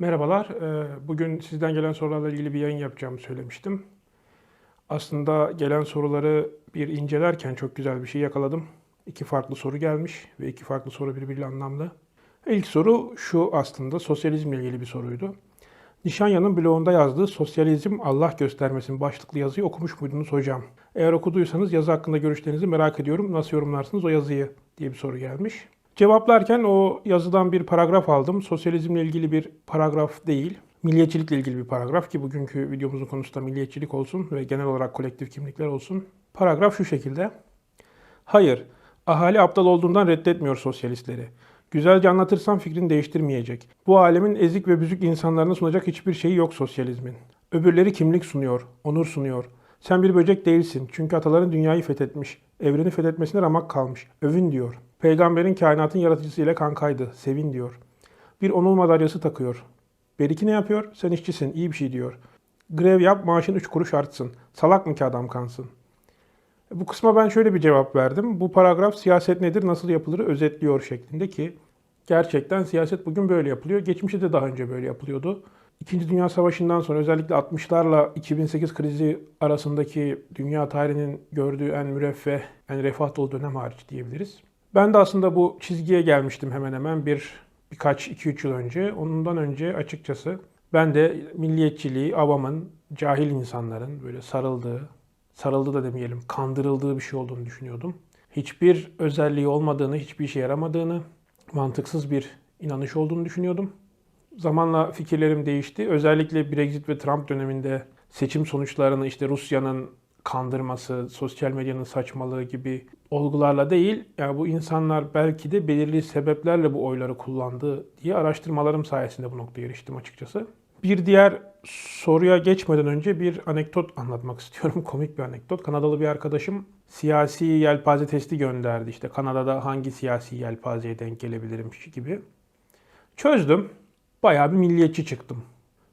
Merhabalar. Ee, Bugün sizden gelen sorularla ilgili bir yayın yapacağımı söylemiştim. Aslında gelen soruları bir incelerken çok güzel bir şey yakaladım. İki farklı soru gelmiş ve iki farklı soru birbiriyle anlamlı. İlk soru şu aslında sosyalizmle ilgili bir soruydu. Nişanya'nın blogunda yazdığı Sosyalizm Allah göstermesin başlıklı yazıyı okumuş muydunuz hocam? Eğer okuduysanız yazı hakkında görüşlerinizi merak ediyorum. Nasıl yorumlarsınız o yazıyı diye bir soru gelmiş. Cevaplarken o yazıdan bir paragraf aldım. Sosyalizmle ilgili bir paragraf değil. Milliyetçilikle ilgili bir paragraf ki bugünkü videomuzun konusu da milliyetçilik olsun ve genel olarak kolektif kimlikler olsun. Paragraf şu şekilde. Hayır, ahali aptal olduğundan reddetmiyor sosyalistleri. Güzelce anlatırsan fikrini değiştirmeyecek. Bu alemin ezik ve büzük insanlarına sunacak hiçbir şeyi yok sosyalizmin. Öbürleri kimlik sunuyor, onur sunuyor. Sen bir böcek değilsin çünkü ataların dünyayı fethetmiş. Evreni fethetmesine ramak kalmış. Övün diyor. Peygamberin kainatın yaratıcısıyla kankaydı. Sevin diyor. Bir onul madalyası takıyor. Beriki ne yapıyor? Sen işçisin, iyi bir şey diyor. Grev yap, maaşın üç kuruş artsın. Salak mı ki adam kansın? Bu kısma ben şöyle bir cevap verdim. Bu paragraf siyaset nedir, nasıl yapılır özetliyor şeklinde ki gerçekten siyaset bugün böyle yapılıyor. Geçmişte de daha önce böyle yapılıyordu. İkinci Dünya Savaşı'ndan sonra özellikle 60'larla 2008 krizi arasındaki dünya tarihinin gördüğü en müreffeh, en refah dolu dönem hariç diyebiliriz. Ben de aslında bu çizgiye gelmiştim hemen hemen bir birkaç 2-3 yıl önce. Ondan önce açıkçası ben de milliyetçiliği avamın, cahil insanların böyle sarıldığı, sarıldı da demeyelim, kandırıldığı bir şey olduğunu düşünüyordum. Hiçbir özelliği olmadığını, hiçbir işe yaramadığını, mantıksız bir inanış olduğunu düşünüyordum. Zamanla fikirlerim değişti. Özellikle Brexit ve Trump döneminde seçim sonuçlarını işte Rusya'nın kandırması, sosyal medyanın saçmalığı gibi olgularla değil, yani bu insanlar belki de belirli sebeplerle bu oyları kullandı diye araştırmalarım sayesinde bu noktaya eriştim açıkçası. Bir diğer soruya geçmeden önce bir anekdot anlatmak istiyorum. Komik bir anekdot. Kanadalı bir arkadaşım siyasi yelpaze testi gönderdi. İşte Kanada'da hangi siyasi yelpazeye denk gelebilirim gibi. Çözdüm. Bayağı bir milliyetçi çıktım.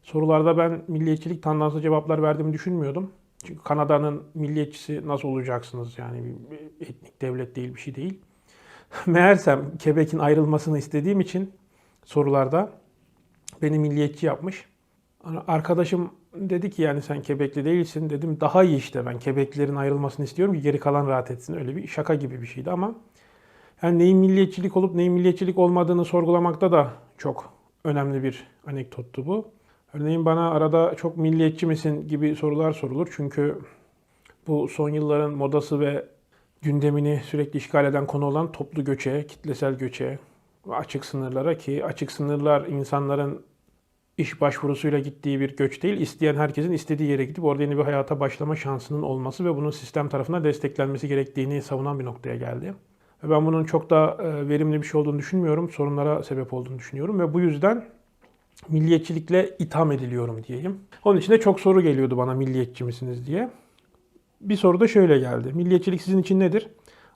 Sorularda ben milliyetçilik tandanslı cevaplar verdiğimi düşünmüyordum. Çünkü Kanada'nın milliyetçisi nasıl olacaksınız? Yani bir etnik devlet değil, bir şey değil. Meğersem Quebec'in ayrılmasını istediğim için sorularda beni milliyetçi yapmış. Arkadaşım dedi ki yani sen Quebecli değilsin. Dedim daha iyi işte ben Quebeclilerin ayrılmasını istiyorum ki geri kalan rahat etsin. Öyle bir şaka gibi bir şeydi ama yani neyin milliyetçilik olup neyin milliyetçilik olmadığını sorgulamakta da çok önemli bir anekdottu bu. Örneğin bana arada çok milliyetçi misin gibi sorular sorulur. Çünkü bu son yılların modası ve gündemini sürekli işgal eden konu olan toplu göçe, kitlesel göçe, açık sınırlara ki açık sınırlar insanların iş başvurusuyla gittiği bir göç değil, isteyen herkesin istediği yere gidip orada yeni bir hayata başlama şansının olması ve bunun sistem tarafından desteklenmesi gerektiğini savunan bir noktaya geldi. Ben bunun çok da verimli bir şey olduğunu düşünmüyorum. Sorunlara sebep olduğunu düşünüyorum ve bu yüzden milliyetçilikle itham ediliyorum diyeyim. Onun için de çok soru geliyordu bana milliyetçi misiniz diye. Bir soru da şöyle geldi. Milliyetçilik sizin için nedir?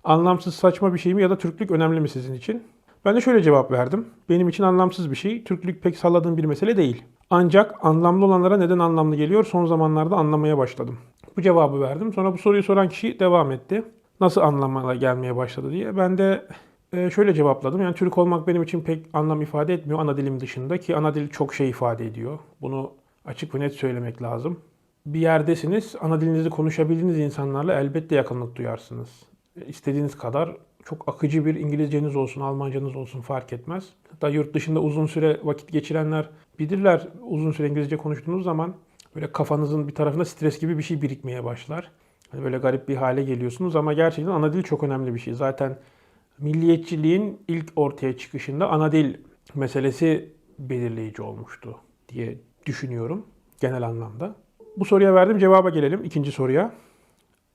Anlamsız saçma bir şey mi ya da Türklük önemli mi sizin için? Ben de şöyle cevap verdim. Benim için anlamsız bir şey. Türklük pek salladığım bir mesele değil. Ancak anlamlı olanlara neden anlamlı geliyor son zamanlarda anlamaya başladım. Bu cevabı verdim. Sonra bu soruyu soran kişi devam etti. Nasıl anlamaya gelmeye başladı diye. Ben de e, şöyle cevapladım. Yani Türk olmak benim için pek anlam ifade etmiyor ana dilim dışında ki ana dil çok şey ifade ediyor. Bunu açık ve net söylemek lazım. Bir yerdesiniz, ana dilinizi konuşabildiğiniz insanlarla elbette yakınlık duyarsınız. E, İstediğiniz kadar çok akıcı bir İngilizceniz olsun, Almancanız olsun fark etmez. Hatta yurt dışında uzun süre vakit geçirenler bilirler uzun süre İngilizce konuştuğunuz zaman böyle kafanızın bir tarafında stres gibi bir şey birikmeye başlar. Hani böyle garip bir hale geliyorsunuz ama gerçekten ana dil çok önemli bir şey. Zaten milliyetçiliğin ilk ortaya çıkışında ana dil meselesi belirleyici olmuştu diye düşünüyorum genel anlamda. Bu soruya verdim cevaba gelelim ikinci soruya.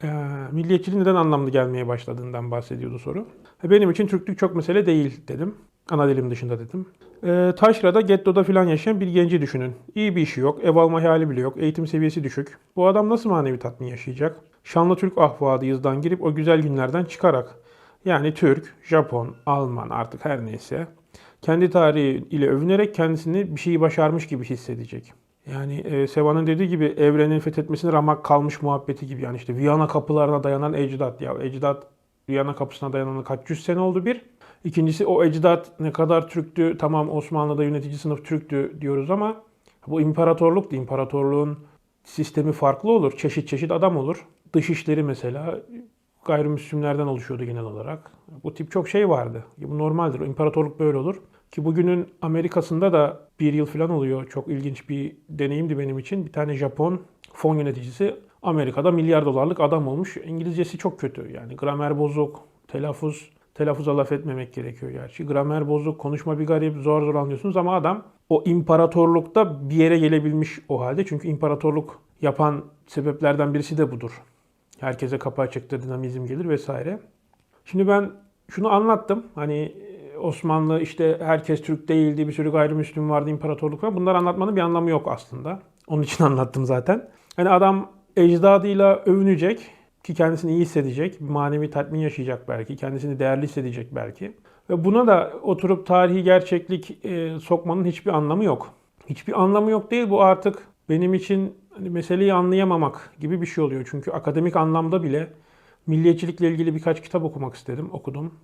Ee, milliyetçiliğin neden anlamlı gelmeye başladığından bahsediyordu soru. Benim için Türklük çok mesele değil dedim. Ana dilim dışında dedim. Ee, Taşra'da, Getto'da falan yaşayan bir genci düşünün. İyi bir işi yok, ev alma hayali bile yok, eğitim seviyesi düşük. Bu adam nasıl manevi tatmin yaşayacak? Şanlı Türk ahvadıyızdan girip o güzel günlerden çıkarak yani Türk, Japon, Alman artık her neyse kendi tarihi ile övünerek kendisini bir şeyi başarmış gibi hissedecek. Yani e, Seva'nın dediği gibi evrenin fethetmesine ramak kalmış muhabbeti gibi. Yani işte Viyana kapılarına dayanan ecdat. Ya ecdat Viyana kapısına dayanan kaç yüz sene oldu bir. İkincisi o ecdat ne kadar Türktü, tamam Osmanlı'da yönetici sınıf Türktü diyoruz ama bu imparatorluk da imparatorluğun sistemi farklı olur. Çeşit çeşit adam olur. Dışişleri mesela gayrimüslimlerden oluşuyordu genel olarak. Bu tip çok şey vardı. Bu normaldir. İmparatorluk böyle olur. Ki bugünün Amerika'sında da bir yıl falan oluyor. Çok ilginç bir deneyimdi benim için. Bir tane Japon fon yöneticisi Amerika'da milyar dolarlık adam olmuş. İngilizcesi çok kötü. Yani gramer bozuk, telaffuz, telaffuza laf etmemek gerekiyor gerçi. Gramer bozuk, konuşma bir garip, zor zor anlıyorsunuz ama adam o imparatorlukta bir yere gelebilmiş o halde. Çünkü imparatorluk yapan sebeplerden birisi de budur. Herkese kapı açıktır, dinamizm gelir vesaire. Şimdi ben şunu anlattım. Hani Osmanlı işte herkes Türk değildi, bir sürü gayrimüslim vardı, imparatorluk var. Bunları anlatmanın bir anlamı yok aslında. Onun için anlattım zaten. Hani adam ecdadıyla övünecek ki kendisini iyi hissedecek, manevi tatmin yaşayacak belki, kendisini değerli hissedecek belki. Ve buna da oturup tarihi gerçeklik e, sokmanın hiçbir anlamı yok. Hiçbir anlamı yok değil bu artık benim için hani meseleyi anlayamamak gibi bir şey oluyor. Çünkü akademik anlamda bile milliyetçilikle ilgili birkaç kitap okumak istedim, okudum.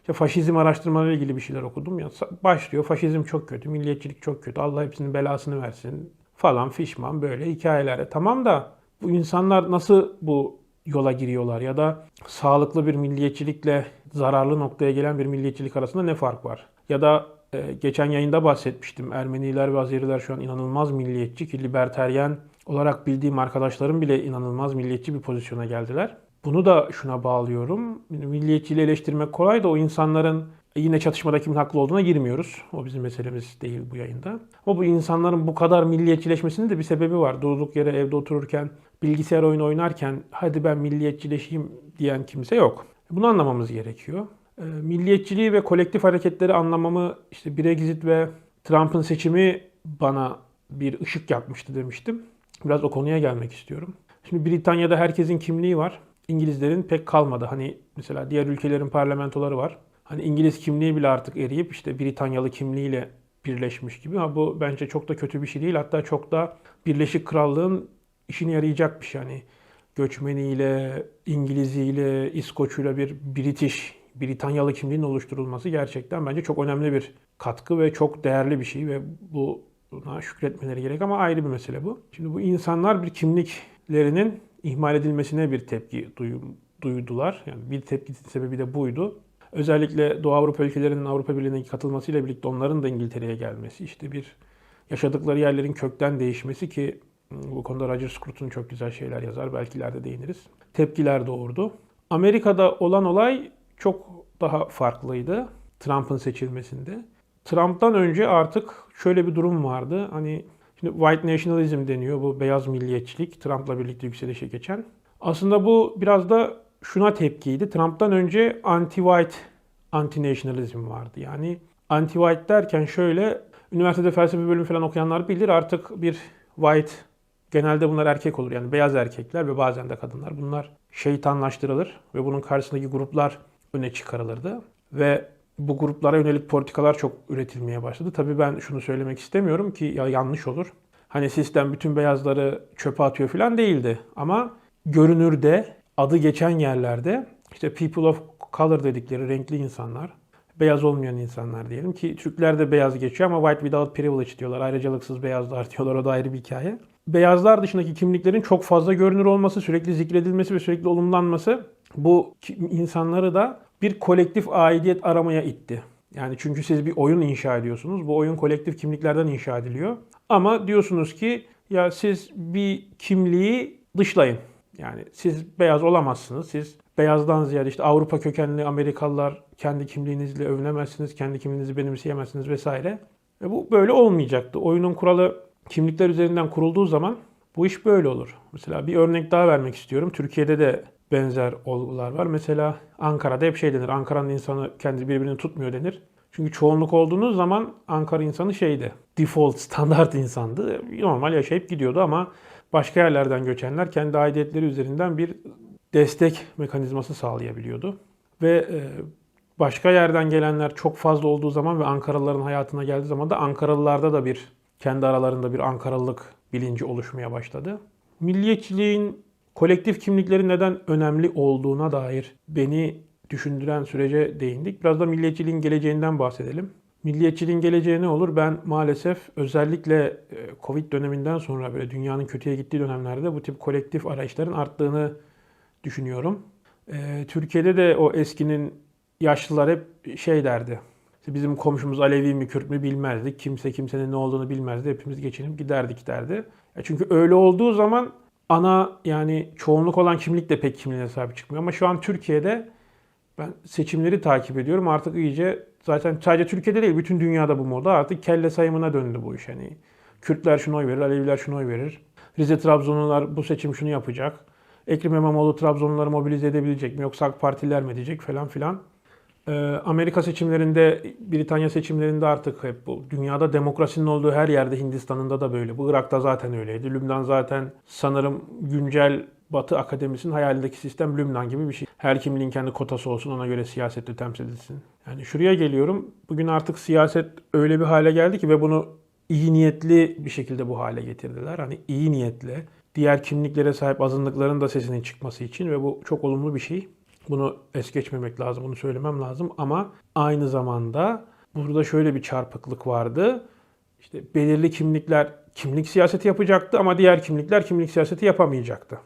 İşte faşizm araştırmalarıyla ilgili bir şeyler okudum. Ya başlıyor faşizm çok kötü, milliyetçilik çok kötü. Allah hepsinin belasını versin falan fişman böyle hikayeler. Tamam da bu insanlar nasıl bu yola giriyorlar ya da sağlıklı bir milliyetçilikle zararlı noktaya gelen bir milliyetçilik arasında ne fark var? Ya da e, geçen yayında bahsetmiştim. Ermeniler ve Azeriler şu an inanılmaz milliyetçi ki liberteryen olarak bildiğim arkadaşlarım bile inanılmaz milliyetçi bir pozisyona geldiler. Bunu da şuna bağlıyorum. Milliyetçiliği eleştirmek kolay da o insanların yine çatışmada kimin haklı olduğuna girmiyoruz. O bizim meselemiz değil bu yayında. Ama bu insanların bu kadar milliyetçileşmesinin de bir sebebi var. Durduk yere evde otururken, bilgisayar oyunu oynarken hadi ben milliyetçileşeyim diyen kimse yok. Bunu anlamamız gerekiyor. Ee, milliyetçiliği ve kolektif hareketleri anlamamı işte Brexit ve Trump'ın seçimi bana bir ışık yakmıştı demiştim. Biraz o konuya gelmek istiyorum. Şimdi Britanya'da herkesin kimliği var. İngilizlerin pek kalmadı. Hani mesela diğer ülkelerin parlamentoları var. Hani İngiliz kimliği bile artık eriyip işte Britanyalı kimliğiyle birleşmiş gibi. Ha bu bence çok da kötü bir şey değil. Hatta çok da Birleşik Krallığın işine yarayacak bir şey. Yani göçmeniyle, İngiliziyle, İskoç'uyla bir British, Britanyalı kimliğin oluşturulması gerçekten bence çok önemli bir katkı ve çok değerli bir şey ve bu buna şükretmeleri gerek ama ayrı bir mesele bu. Şimdi bu insanlar bir kimliklerinin ihmal edilmesine bir tepki duydular. Yani bir tepki sebebi de buydu. Özellikle Doğu Avrupa ülkelerinin Avrupa Birliği'ne katılmasıyla birlikte onların da İngiltere'ye gelmesi, işte bir yaşadıkları yerlerin kökten değişmesi ki bu konuda Roger Scruton çok güzel şeyler yazar. Belki ileride değiniriz. Tepkiler doğurdu. Amerika'da olan olay çok daha farklıydı Trump'ın seçilmesinde. Trump'tan önce artık şöyle bir durum vardı. Hani şimdi white nationalism deniyor bu beyaz milliyetçilik Trump'la birlikte yükselişe geçen. Aslında bu biraz da şuna tepkiydi. Trump'tan önce anti-white anti-nationalism vardı. Yani anti-white derken şöyle üniversitede felsefe bölümü falan okuyanlar bilir artık bir white genelde bunlar erkek olur yani beyaz erkekler ve bazen de kadınlar. Bunlar şeytanlaştırılır ve bunun karşısındaki gruplar öne çıkarılırdı. Ve bu gruplara yönelik politikalar çok üretilmeye başladı. Tabii ben şunu söylemek istemiyorum ki ya yanlış olur. Hani sistem bütün beyazları çöpe atıyor falan değildi. Ama görünürde adı geçen yerlerde işte people of color dedikleri renkli insanlar, beyaz olmayan insanlar diyelim ki Türkler de beyaz geçiyor ama white without privilege diyorlar. Ayrıcalıksız beyazlar diyorlar. O da ayrı bir hikaye. Beyazlar dışındaki kimliklerin çok fazla görünür olması, sürekli zikredilmesi ve sürekli olumlanması bu insanları da bir kolektif aidiyet aramaya itti. Yani çünkü siz bir oyun inşa ediyorsunuz. Bu oyun kolektif kimliklerden inşa ediliyor. Ama diyorsunuz ki ya siz bir kimliği dışlayın. Yani siz beyaz olamazsınız. Siz beyazdan ziyade işte Avrupa kökenli Amerikalılar kendi kimliğinizle övünemezsiniz, kendi kimliğinizi benimseyemezsiniz vesaire. Ve bu böyle olmayacaktı. Oyunun kuralı kimlikler üzerinden kurulduğu zaman bu iş böyle olur. Mesela bir örnek daha vermek istiyorum. Türkiye'de de benzer olgular var. Mesela Ankara'da hep şey denir. Ankara'nın insanı kendi birbirini tutmuyor denir. Çünkü çoğunluk olduğunuz zaman Ankara insanı şeydi. Default standart insandı. Normal yaşayıp gidiyordu ama başka yerlerden göçenler kendi aidiyetleri üzerinden bir destek mekanizması sağlayabiliyordu. Ve e, başka yerden gelenler çok fazla olduğu zaman ve Ankaralıların hayatına geldiği zaman da Ankaralılarda da bir kendi aralarında bir Ankaralılık bilinci oluşmaya başladı. Milliyetçiliğin kolektif kimliklerin neden önemli olduğuna dair beni düşündüren sürece değindik. Biraz da milliyetçiliğin geleceğinden bahsedelim. Milliyetçiliğin geleceği ne olur? Ben maalesef özellikle e, Covid döneminden sonra böyle dünyanın kötüye gittiği dönemlerde bu tip kolektif arayışların arttığını düşünüyorum. E, Türkiye'de de o eskinin yaşlılar hep şey derdi. Bizim komşumuz Alevi mi Kürt mü bilmezdik. Kimse kimsenin ne olduğunu bilmezdi. Hepimiz geçinip giderdik derdi. Ya çünkü öyle olduğu zaman ana yani çoğunluk olan kimlik de pek kimliğine sahip çıkmıyor. Ama şu an Türkiye'de ben seçimleri takip ediyorum. Artık iyice zaten sadece Türkiye'de değil bütün dünyada bu moda. Artık kelle sayımına döndü bu iş. Hani Kürtler şunu oy verir, Aleviler şunu oy verir. Rize Trabzonlular bu seçim şunu yapacak. Ekrem İmamoğlu Trabzonluları mobilize edebilecek mi yoksa AK Partililer mi edecek falan filan. Ee, Amerika seçimlerinde, Britanya seçimlerinde artık hep bu. Dünyada demokrasinin olduğu her yerde Hindistan'ında da böyle. Bu Irak'ta zaten öyleydi. Lübnan zaten sanırım güncel Batı akademisinin hayalindeki sistem Lübnan gibi bir şey. Her kimliğin kendi kotası olsun ona göre siyasette temsil edilsin. Yani şuraya geliyorum. Bugün artık siyaset öyle bir hale geldi ki ve bunu iyi niyetli bir şekilde bu hale getirdiler. Hani iyi niyetli diğer kimliklere sahip azınlıkların da sesinin çıkması için ve bu çok olumlu bir şey. Bunu es geçmemek lazım, bunu söylemem lazım ama aynı zamanda burada şöyle bir çarpıklık vardı. İşte belirli kimlikler kimlik siyaseti yapacaktı ama diğer kimlikler kimlik siyaseti yapamayacaktı.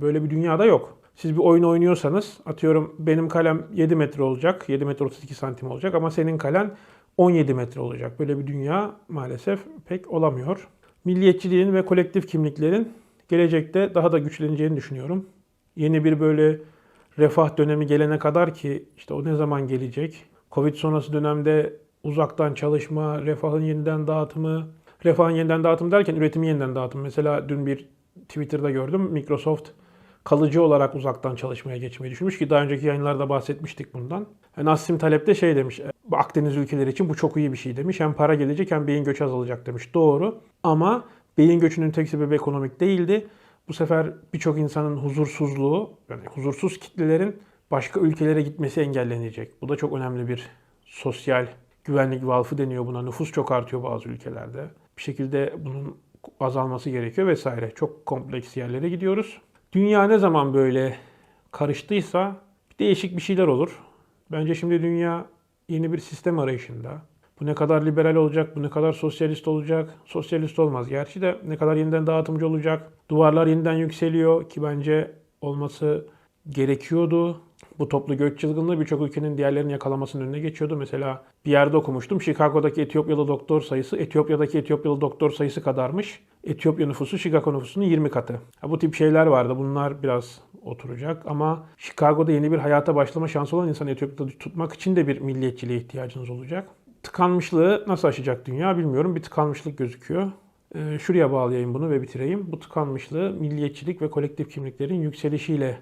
Böyle bir dünyada yok. Siz bir oyun oynuyorsanız atıyorum benim kalem 7 metre olacak, 7 metre 32 santim olacak ama senin kalen 17 metre olacak. Böyle bir dünya maalesef pek olamıyor. Milliyetçiliğin ve kolektif kimliklerin gelecekte daha da güçleneceğini düşünüyorum. Yeni bir böyle refah dönemi gelene kadar ki işte o ne zaman gelecek? Covid sonrası dönemde uzaktan çalışma, refahın yeniden dağıtımı, refahın yeniden dağıtımı derken üretimi yeniden dağıtımı. Mesela dün bir Twitter'da gördüm. Microsoft kalıcı olarak uzaktan çalışmaya geçmeyi düşünmüş ki daha önceki yayınlarda bahsetmiştik bundan. Yani Nassim Talep de şey demiş, bu Akdeniz ülkeleri için bu çok iyi bir şey demiş. Hem para gelecek hem beyin göçü azalacak demiş. Doğru ama beyin göçünün tek sebebi ekonomik değildi. Bu sefer birçok insanın huzursuzluğu, yani huzursuz kitlelerin başka ülkelere gitmesi engellenecek. Bu da çok önemli bir sosyal güvenlik valfı deniyor buna. Nüfus çok artıyor bazı ülkelerde. Bir şekilde bunun azalması gerekiyor vesaire. Çok kompleks yerlere gidiyoruz. Dünya ne zaman böyle karıştıysa değişik bir şeyler olur. Bence şimdi dünya yeni bir sistem arayışında. Bu ne kadar liberal olacak, bu ne kadar sosyalist olacak. Sosyalist olmaz gerçi de ne kadar yeniden dağıtımcı olacak. Duvarlar yeniden yükseliyor ki bence olması gerekiyordu. Bu toplu göç çılgınlığı birçok ülkenin diğerlerini yakalamasının önüne geçiyordu. Mesela bir yerde okumuştum. Chicago'daki Etiyopyalı doktor sayısı Etiyopya'daki Etiyopyalı doktor sayısı kadarmış. Etiyopya nüfusu Chicago nüfusunun 20 katı. Ha, bu tip şeyler vardı. Bunlar biraz oturacak ama Chicago'da yeni bir hayata başlama şansı olan insanı Etiyopya'da tutmak için de bir milliyetçiliğe ihtiyacınız olacak. Tıkanmışlığı nasıl aşacak dünya bilmiyorum. Bir tıkanmışlık gözüküyor. Ee, şuraya bağlayayım bunu ve bitireyim. Bu tıkanmışlığı milliyetçilik ve kolektif kimliklerin yükselişiyle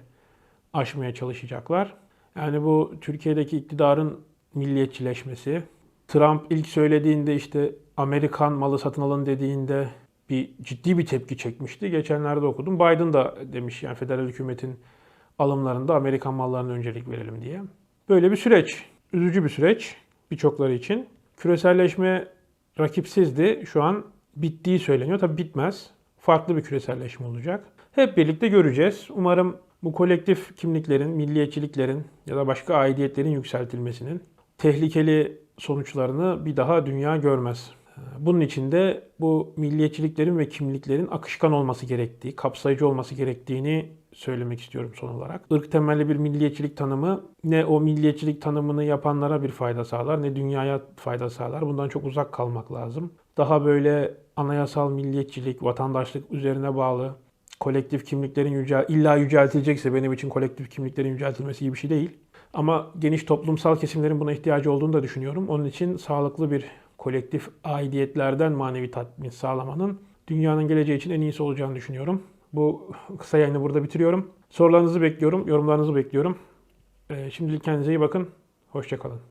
aşmaya çalışacaklar. Yani bu Türkiye'deki iktidarın milliyetçileşmesi, Trump ilk söylediğinde işte Amerikan malı satın alın dediğinde bir ciddi bir tepki çekmişti. Geçenlerde okudum. Biden da demiş yani federal hükümetin alımlarında Amerikan mallarına öncelik verelim diye. Böyle bir süreç. Üzücü bir süreç birçokları için. Küreselleşme rakipsizdi. Şu an bittiği söyleniyor. Tabii bitmez. Farklı bir küreselleşme olacak. Hep birlikte göreceğiz. Umarım bu kolektif kimliklerin, milliyetçiliklerin ya da başka aidiyetlerin yükseltilmesinin tehlikeli sonuçlarını bir daha dünya görmez. Bunun için de bu milliyetçiliklerin ve kimliklerin akışkan olması gerektiği, kapsayıcı olması gerektiğini söylemek istiyorum son olarak. Irk temelli bir milliyetçilik tanımı ne o milliyetçilik tanımını yapanlara bir fayda sağlar ne dünyaya fayda sağlar. Bundan çok uzak kalmak lazım. Daha böyle anayasal milliyetçilik, vatandaşlık üzerine bağlı kolektif kimliklerin yücel, illa yüceltilecekse benim için kolektif kimliklerin yüceltilmesi iyi bir şey değil. Ama geniş toplumsal kesimlerin buna ihtiyacı olduğunu da düşünüyorum. Onun için sağlıklı bir kolektif aidiyetlerden manevi tatmin sağlamanın dünyanın geleceği için en iyisi olacağını düşünüyorum. Bu kısa yayını burada bitiriyorum. Sorularınızı bekliyorum, yorumlarınızı bekliyorum. Şimdilik kendinize iyi bakın. Hoşçakalın.